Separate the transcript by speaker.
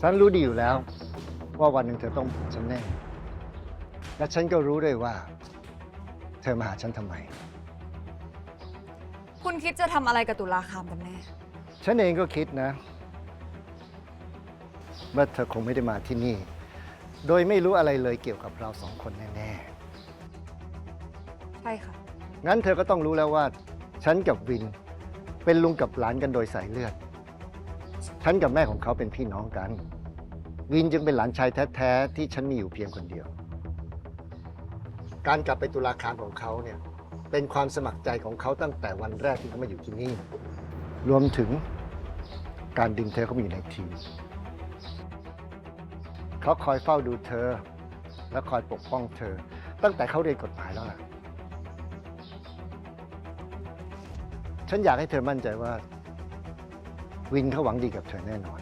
Speaker 1: ฉันรู้ดีอยู่แล้ว ว่าวันหนึ่งเธอต้องพบฉันแน่ และฉันก็รู้ด้วยว่า เธอมาหาฉันทำไม
Speaker 2: คุณคิดจะทำอะไรกับตุลาคามกันแน่
Speaker 1: ฉันเองก็คิดนะ ว่าเธอคงไม่ได้มาที่นี่ โดยไม่รู้อะไรเลยเกี่ยวกับเราสองคนแน่
Speaker 2: ใช่ค่ะ
Speaker 1: ๆ งั้นเธอก็ต้องรู้แล้วว่า ฉันกับวิน เป็นลุงกับหลานกันโดยสายเลือด ฉันกับแม่ของเขาเป็นพี่น้องกัน วินจึงเป็นหลานชายแท้ๆที่ฉันมีอยู่เพียงคนเดียว การกลับไปตุลาคามของเขาเนี่ยเป็นความสมัครใจของเขาตั้งแต่วันแรกที่เขามาอยู่ที่นี่ รวมถึงการดึงเธอเข้ามาอยู่ในทีมเขาคอยเฝ้าดูเธอ และคอยปกป้องเธอ ตั้งแต่เขาเรียนกฎหมายแล้วล่ะ ฉันอยากให้เธอมั่นใจว่า วินเขาหวังดีกับเธอแน่นอน